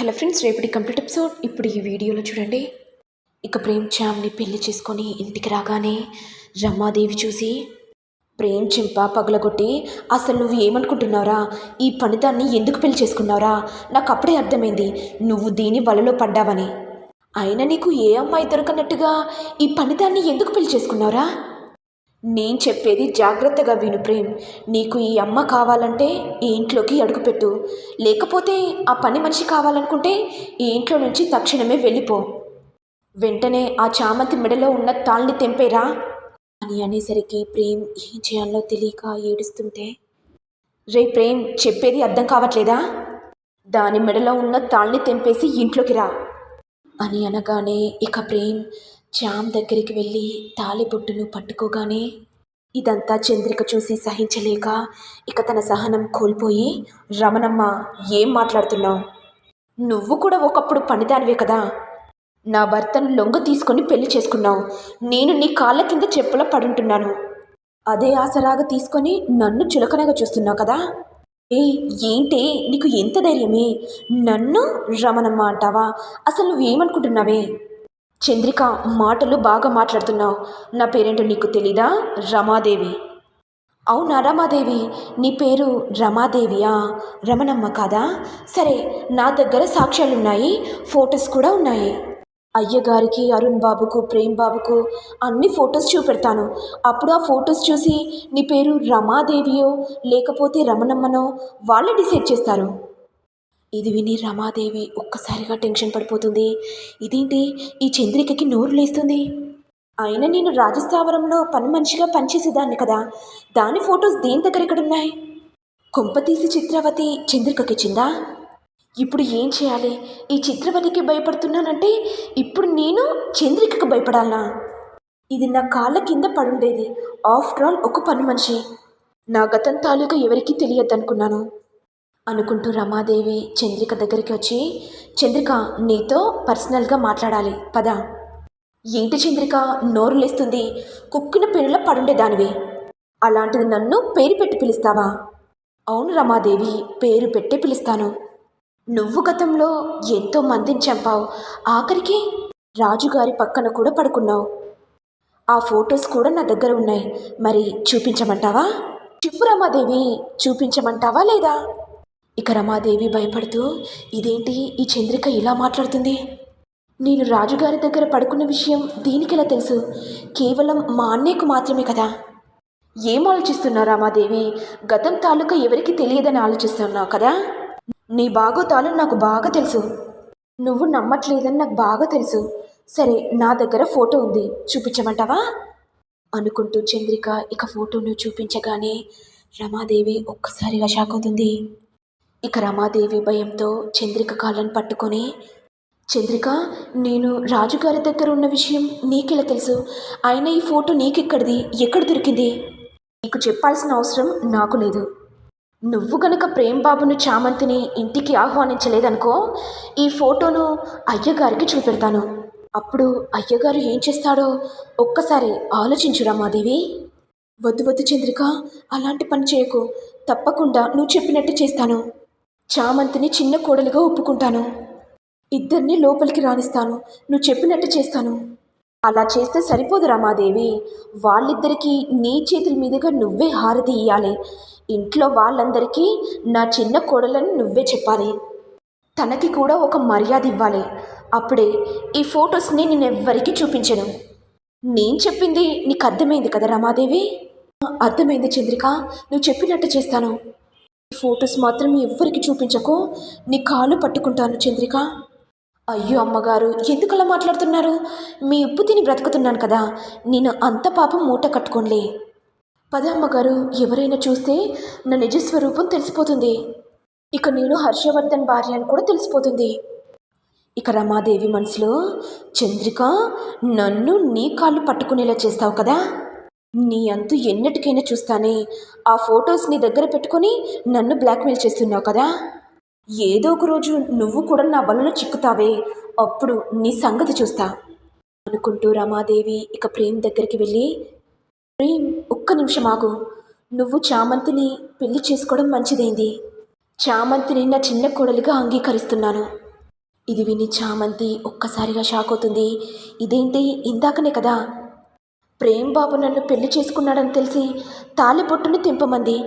Hello friends రేపటి complete episode. ఇప్పుడు ఈ వీడియోలో చూడండి. ఇక ప్రేమ్ చామ్ని పెళ్ళి చేసుకొని ఇంటికి రాగానే రమాదేవి చూసి ప్రేమ్ చెంప పగలగొట్టి అసలు నువ్వు ఏమనుకుంటున్నావురా? ఈ పనిదాన్ని ఎందుకు పెళ్ళి చేసుకున్నావురా? నాకు అప్పుడే అర్థమైంది. నువ్వు దీని వలలో పడ్డావని. అయినా నీకు ఏ అమ్మాయి దొరకనట్టుగా ఈ పనిదాన్ని ఎందుకు పెళ్ళి చేసుకున్నావురా? నేను చెప్పేది జాగ్రత్తగా విను ప్రేమ్. నీకు ఈ అమ్మ కావాలంటే ఈ ఇంట్లోకి అడుగుపెట్టు లేకపోతే ఆ పని మనిషి కావాలనుకుంటే ఈ ఇంట్లో నుంచి తక్షణమే వెళ్ళిపో. వెంటనే ఆ చామంతి మెడలో ఉన్న తాళ్ళని తెంపేరా? అని అనేసరికి ప్రేమ్ ఏం చేయాలో తెలియక ఏడుస్తుంటే రే ప్రేమ్ చెప్పేది అర్థం కావట్లేదా? దాని మెడలో ఉన్న తాళ్ళని తెంపేసి ఇంట్లోకి రా. అని అనగానే ఇక ప్రేమ్ జామ్ దగ్గరికి వెళ్ళి తాలిబొట్టును పట్టుకోగానే ఇదంతా చంద్రిక చూసి సహించలేక ఇక తన సహనం కోల్పోయి రమణమ్మ ఏం మాట్లాడుతున్నావు? నువ్వు కూడా ఒకప్పుడు పనిదానివే కదా. నా భర్తను లొంగ తీసుకొని పెళ్ళి చేసుకున్నావు. నేను నీ కాళ్ళ కింద చెప్పుల పడుంటున్నాను. అదే ఆసరాగా తీసుకొని నన్ను చులకనగా చూస్తున్నావు కదా. ఏ ఏంటి? నీకు ఎంత ధైర్యమే? నన్ను రమణమ్మ అంటావా? అసలు నువ్వేమనుకుంటున్నావే? చంద్రిక మాటలు బాగా మాట్లాడుతున్నావు. నా పేరేంటో నీకు తెలీదా? రమాదేవి. అవునా రమాదేవి? నీ పేరు రమాదేవియా? రమణమ్మ కాదా? సరే నా దగ్గర సాక్ష్యాలు ఉన్నాయి ఫొటోస్ కూడా ఉన్నాయి. అయ్యగారికి అరుణ్ బాబుకు ప్రేమ్ బాబుకు అన్ని ఫొటోస్ చూపెడతాను. అప్పుడు ఆ ఫొటోస్ చూసి నీ పేరు రమాదేవియో లేకపోతే రమణమ్మనో వాళ్ళే డిసైడ్ చేస్తారు. ఇది విని రమాదేవి ఒక్కసారిగా టెన్షన్ పడిపోతుంది. ఇదేంటి? ఈ చంద్రికకి నోరు లేస్తుంది. అయినా నేను రాజస్థావరంలో పని మనిషిగా పనిచేసేదాన్ని కదా. దాని ఫొటోస్ దేని దగ్గర ఇక్కడ ఉన్నాయి కొంపతీసి చిత్రవతి చంద్రికకిచ్చిందా ఇప్పుడు ఏం చేయాలి? ఈ చిత్రవతికి భయపడుతున్నానంటే ఇప్పుడు నేను చంద్రికకు భయపడాలనా ఇది నా కాళ్ళ కింద పడుండేది. ఆఫ్టర్ ఆల్ ఒక పని మనిషి. నా గతం తాలూకా ఎవరికీ తెలియద్దనుకున్నాను అనుకుంటూ రమాదేవి చంద్రిక దగ్గరికి వచ్చి చంద్రిక నీతో పర్సనల్గా మాట్లాడాలి. పద. ఏంటి చంద్రిక? నోరు లేస్తుంది. కుక్కిన పెనుల పడుండేదానివి. అలాంటిది నన్ను పేరు పెట్టి పిలుస్తావా? అవును రమాదేవి పేరు పెట్టి పిలుస్తాను. నువ్వు గతంలో ఎంతో మందిని చంపావు. ఆఖరికి రాజుగారి పక్కన కూడా పడుకున్నావు. ఆ ఫొటోస్ కూడా నా దగ్గర ఉన్నాయి. మరి చూపించమంటావా? చెప్పు రమాదేవి చూపించమంటావా లేదా? ఇక రమాదేవి భయపడుతూ ఇదేంటి? ఈ చంద్రిక ఇలా మాట్లాడుతుంది? నేను రాజుగారి దగ్గర పడుకున్న విషయం దీనికెలా తెలుసు? కేవలం మా అన్నయ్యకు మాత్రమే కదా. ఏం ఆలోచిస్తున్నావు రామాదేవి? గతం తాలూకా ఎవరికి తెలియదని ఆలోచిస్తున్నావు కదా? నీ బాగోతాలు నాకు బాగా తెలుసు. నువ్వు నమ్మట్లేదని నాకు బాగా తెలుసు. సరే నా దగ్గర ఫోటో ఉంది. చూపించమంటావా? అనుకుంటూ చంద్రిక ఇక ఫోటోను చూపించగానే రమాదేవి ఒక్కసారిగా షాక్ అవుతుంది. ఇక రమాదేవి భయంతో చంద్రిక కాళ్ళను పట్టుకొని చంద్రిక నేను రాజుగారి దగ్గర ఉన్న విషయం నీకెలా తెలుసు? ఆయన ఈ ఫోటో నీకెక్కడిది? ఎక్కడ దొరికింది? నీకు చెప్పాల్సిన అవసరం నాకు లేదు. నువ్వు గనక ప్రేమ్బాబును చామంతిని ఇంటికి ఆహ్వానించలేదనుకో ఈ ఫోటోను అయ్యగారికి చూపెడతాను. అప్పుడు అయ్యగారు ఏం చేస్తాడో ఒక్కసారి ఆలోచించు రమాదేవి. వద్దు వద్దు చంద్రిక అలాంటి పని చేయకు. తప్పకుండా నువ్వు చెప్పినట్టు చేస్తాను. చామంతిని చిన్న కోడలుగా ఒప్పుకుంటాను. ఇద్దరిని లోపలికి రాణిస్తాను నువ్వు చెప్పినట్టు చేస్తాను. అలా చేస్తే సరిపోదు రమాదేవి. వాళ్ళిద్దరికీ నీ చేతుల మీదుగా నువ్వే హారతి ఇయ్యాలి. ఇంట్లో వాళ్ళందరికీ నా చిన్న కోడలని నువ్వే చెప్పాలి. తనకి కూడా ఒక మర్యాద ఇవ్వాలి. అప్పుడే ఈ ఫొటోస్ని నేను ఎవ్వరికీ చూపించను. నేను చెప్పింది నీకు అర్థమైంది కదా రమాదేవి? అర్థమైంది చంద్రిక. నువ్వు చెప్పినట్టు చేస్తాను. ఫొటోస్ మాత్రం ఎవ్వరికి చూపించకు. నీ కాలు పట్టుకుంటాను చంద్రిక. అయ్యో అమ్మగారు ఎందుకలా మాట్లాడుతున్నారు? మీ ఉప్పు తిని బ్రతుకుతున్నాను కదా. నేను అంత పాపం మూట కట్టుకోనులే. పద అమ్మగారు ఎవరైనా చూస్తే నా నిజస్వరూపం తెలిసిపోతుంది. ఇక నేను హర్షవర్ధన్ భార్య అని కూడా తెలిసిపోతుంది. ఇక రమాదేవి మనసులో చంద్రిక నన్ను నీ కాళ్ళు పట్టుకునేలా చేస్తావు కదా? నీ అంతు ఎన్నటికైనా చూస్తానే. ఆ ఫొటోస్ నీ దగ్గర పెట్టుకొని నన్ను బ్లాక్మెయిల్ చేస్తున్నావు కదా? ఏదో ఒక రోజు నువ్వు కూడా నా వలలో చిక్కుతావే. అప్పుడు నీ సంగతి చూస్తా. అనుకుంటూ రమాదేవి ఇక ప్రేమ్ దగ్గరికి వెళ్ళి ప్రేమ్ ఒక్క నిమిషం ఆగు. నువ్వు చామంతిని పెళ్ళి చేసుకోవడం మంచిదైంది. చామంతిని నా చిన్న కోడలిగా అంగీకరిస్తున్నాను. ఇది విని చామంతి ఒక్కసారిగా షాక్ అవుతుంది. ఇదేంటి? ఇందాకనే కదా ప్రేమ్ బాబు నన్ను పెళ్ళి చేసుకున్నాడని తెలిసి తాలిబొట్టును తెంపమంది.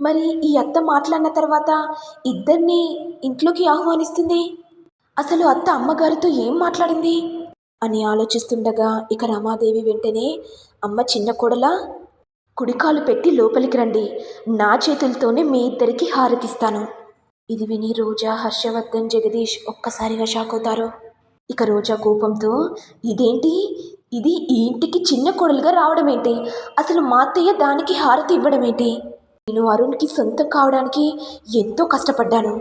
మరి ఈ అత్త మాట్లాడిన తర్వాత ఇద్దరిని ఇంట్లోకి ఆహ్వానిస్తుంది? అసలు అత్త అమ్మగారితో ఏం మాట్లాడింది? అని ఆలోచిస్తుండగా ఇక రమాదేవి వెంటనే అమ్మ చిన్న కోడలా కుడికాలు పెట్టి లోపలికి రండి. నా చేతులతోనే మీ ఇద్దరికి హారతిస్తాను. ఇది విని రోజా హర్షవర్ధన్ జగదీష్ ఒక్కసారిగా షాక్ అవుతారు. ఇక రోజా కోపంతో ఇదేంటి? ఇది ఈ ఇంటికి చిన్న కోడలుగా రావడం ఏంటి అసలు మా అత్తయ్య దానికి హారతి ఇవ్వడం ఏంటి నేను అరుణ్కి సొంతం కావడానికి ఎంతో కష్టపడ్డాను.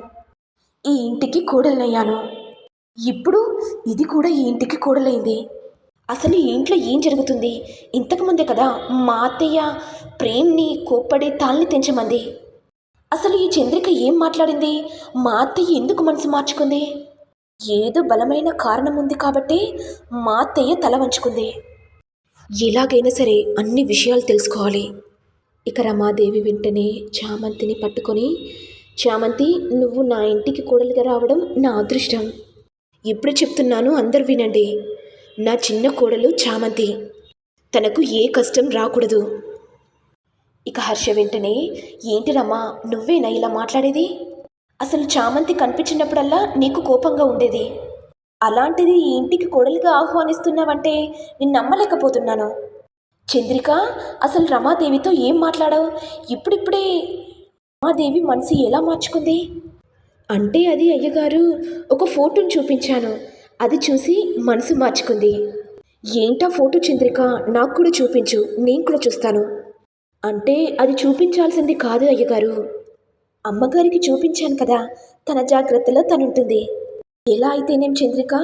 ఈ ఇంటికి కోడలయ్యాను ఇప్పుడు ఇది కూడా ఈ ఇంటికి కోడలైంది. అసలు ఈ ఇంట్లో ఏం జరుగుతుంది? ఇంతకుముందే కదా మా అత్తయ్య ప్రేమ్ని కోప్పడి తాల్ని తెంచమంది. అసలు ఈ చంద్రిక ఏం మాట్లాడింది? మా అత్తయ్య ఎందుకు మనసు మార్చుకుంది? ఏదో బలమైన కారణం ఉంది కాబట్టి మా అత్తయ్య తల వంచుకుంది. ఎలాగైనా సరే అన్ని విషయాలు తెలుసుకోవాలి. ఇక రమాదేవి వెంటనే చామంతిని పట్టుకొని చామంతి నువ్వు నా ఇంటికి కోడలిగా రావడం నా అదృష్టం. ఇప్పుడు చెప్తున్నాను అందరు వినండి. నా చిన్న కోడలు చామంతి. తనకు ఏ కష్టం రాకూడదు. ఇక హర్ష వెంటనే ఏంటి రమ్మా నువ్వేనా ఇలా మాట్లాడేది? అసలు చామంతి కనిపించినప్పుడల్లా నీకు కోపంగా ఉండేది? అలాంటిది ఈ ఇంటికి కోడలిగా ఆహ్వానిస్తున్నావంటే నేను నమ్మలేకపోతున్నాను. చంద్రిక అసలు రమాదేవితో ఏం మాట్లాడావు? ఇప్పుడిప్పుడే రమాదేవి మనసు ఎలా మార్చుకుంది? అంటే అది అయ్యగారు ఒక ఫోటోని చూపించాను. అది చూసి మనసు మార్చుకుంది. ఏంటా ఫోటో చంద్రిక? నాకు కూడా చూపించు. నేను కూడా చూస్తాను. అంటే అది చూపించాల్సింది కాదు అయ్యగారు. అమ్మగారికి చూపించాను కదా తన జాగ్రత్తలో తనుంటుంది. ఎలా అయితేనేం చంద్రిక?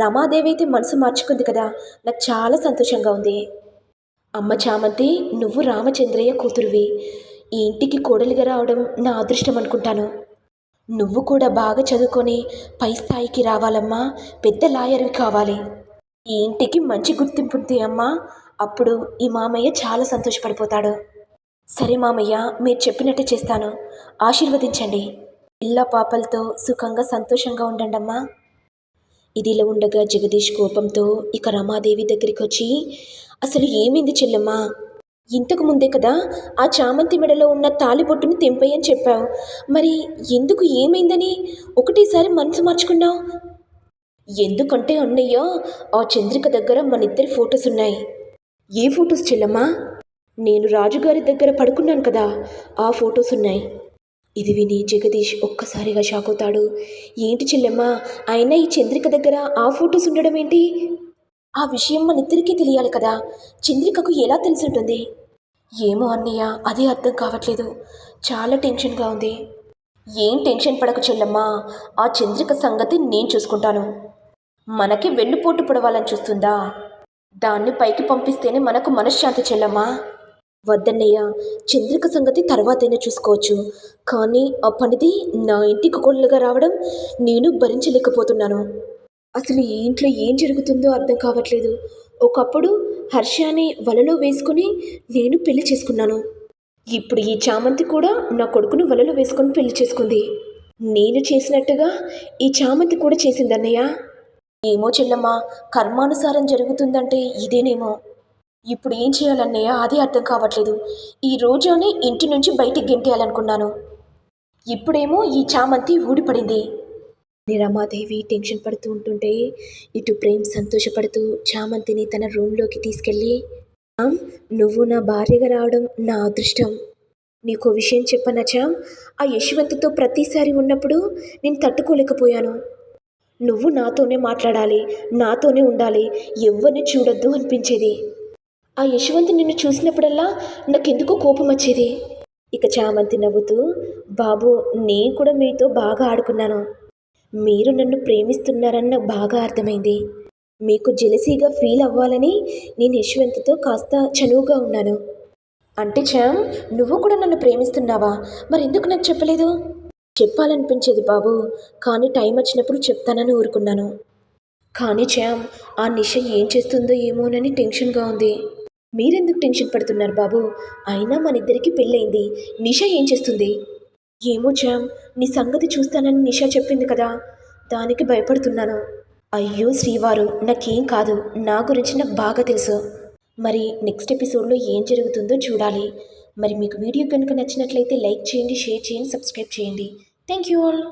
రమాదేవి అయితే మనసు మార్చుకుంది కదా నాకు చాలా సంతోషంగా ఉంది. అమ్మ చామంతి నువ్వు రామచంద్రయ్య కూతురువి. ఈ ఇంటికి కోడలిగా రావడం నా అదృష్టం అనుకుంటాను. నువ్వు కూడా బాగా చదువుకొని పై స్థాయికి రావాలమ్మా పెద్ద లాయర్వి కావాలి. ఈ ఇంటికి మంచి గుర్తింపు ఉంది అమ్మా. అప్పుడు ఈ మామయ్య చాలా సంతోషపడిపోతాడు. సరే మామయ్య మీరు చెప్పినట్టే చేస్తాను. ఆశీర్వదించండి. పిల్ల పాపలతో సుఖంగా సంతోషంగా ఉండండమ్మా. ఇదిలా ఉండగా జగదీష్ కోపంతో ఇక రమాదేవి దగ్గరికి వచ్చి అసలు ఏమైంది చెల్లెమ్మా? ఇంతకు ముందే కదా ఆ చామంతి మెడలో ఉన్న తాలిబొట్టుని తెంపయ్యని చెప్పావు. మరి ఎందుకు ఏమైందని? ఒకటేసారి మనసు మార్చుకున్నావు. ఎందుకంటే అన్నయ్య ఆ చంద్రిక దగ్గర మన ఇద్దరి ఫొటోస్ ఉన్నాయి ఏ ఫొటోస్ చెల్లమ్మా? నేను రాజుగారి దగ్గర పడుకున్నాను కదా ఆ ఫొటోస్ ఉన్నాయి. ఇది విని జగదీష్ ఒక్కసారిగా షాక్ అవుతాడు. ఏంటి చెల్లెమ్మ అయినా ఈ చంద్రిక దగ్గర ఆ ఫొటోస్ ఉండడం ఏంటి? ఆ విషయం మన ఇద్దరికీ తెలియాలి కదా. చంద్రికకు ఎలా తెలిసి ఉంటుంది? ఏమో అన్నయ్య అదే అర్థం కావట్లేదు. చాలా టెన్షన్గా ఉంది. ఏం టెన్షన్ పడకు చెల్లమ్మా ఆ చంద్రిక సంగతి నేను చూసుకుంటాను. మనకి వెన్నుపోటు పొడవాలని చూస్తుందా? దాన్ని పైకి పంపిస్తేనే మనకు మనశ్శాంతి చెల్లమ్మా. వద్దన్నయ్య చంద్రిక సంగతి తర్వాతైనా చూసుకోవచ్చు. కానీ ఆ పనిది నా ఇంటికి కోళ్ళగా రావడం నేను భరించలేకపోతున్నాను. అసలు ఈ ఇంట్లో ఏం జరుగుతుందో అర్థం కావట్లేదు. ఒకప్పుడు హర్షాన్ని వలలో వేసుకుని నేను పెళ్ళి చేసుకున్నాను. ఇప్పుడు ఈ చామంతి కూడా నా కొడుకును వలలో వేసుకొని పెళ్ళి చేసుకుంది. నేను చేసినట్టుగా ఈ చామంతి కూడా చేసిందన్నయ్య. ఏమో చెల్లమ్మ కర్మానుసారం జరుగుతుందంటే ఇదేనేమో. ఇప్పుడు ఏం చేయాలన్నయ్య? అదే అర్థం కావట్లేదు. ఈ రోజునే ఇంటి నుంచి బయటికి గెంటేయాలనుకున్నాను. ఇప్పుడేమో ఈ చామంతి ఊడిపడింది. నిరమాదేవి టెన్షన్ పడుతూ ఉంటుంటే ఇటు ప్రేమ్ సంతోషపడుతూ చామంతిని తన రూమ్లోకి తీసుకెళ్ళి నువ్వు నా భార్యగా రావడం నా అదృష్టం. నీకు విషయం చెప్పనా చామ్? ఆ యశ్వంత్తో ప్రతిసారి ఉన్నప్పుడు నేను తట్టుకోలేకపోయాను. నువ్వు నాతోనే మాట్లాడాలి నాతోనే ఉండాలి. ఎవరిని చూడొద్దు అనిపించేది. ఆ యశ్వంత్ నిన్ను చూసినప్పుడల్లా నాకెందుకో కోపం వచ్చేది? ఇక చామంతి నవ్వుతూ బాబు నేను కూడా మీతో బాగా ఆడుకున్నాను. మీరు నన్ను ప్రేమిస్తున్నారని నాకు బాగా అర్థమైంది. మీకు జెలసీగా ఫీల్ అవ్వాలని నేను యశ్వంత్తో కాస్త చనువుగా ఉన్నాను. అంటే చామ్ నువ్వు కూడా నన్ను ప్రేమిస్తున్నావా? మరి ఎందుకు నాకు చెప్పలేదు? చెప్పాలనిపించేది బాబు కానీ టైం వచ్చినప్పుడు చెప్తానని ఊరుకున్నాను. కానీ చామ్ ఆ నిష ఏం చేస్తుందో ఏమోనని టెన్షన్గా ఉంది. మీరెందుకు టెన్షన్ పడుతున్నారు బాబు? అయినా మన ఇద్దరికి పెళ్ళయింది. నిషా ఏం చేస్తుంది? ఏమో జామ్ నీ సంగతి చూస్తానని నిషా చెప్పింది కదా. దానికి భయపడుతున్నాను. అయ్యో శ్రీవారు నాకేం కాదు. నా గురించి నాకు బాగా తెలుసు. మరి నెక్స్ట్ ఎపిసోడ్లో ఏం జరుగుతుందో చూడాలి. మరి మీకు వీడియో కనుక నచ్చినట్లయితే లైక్ చేయండి షేర్ చేయండి సబ్స్క్రైబ్ చేయండి. Thank you all.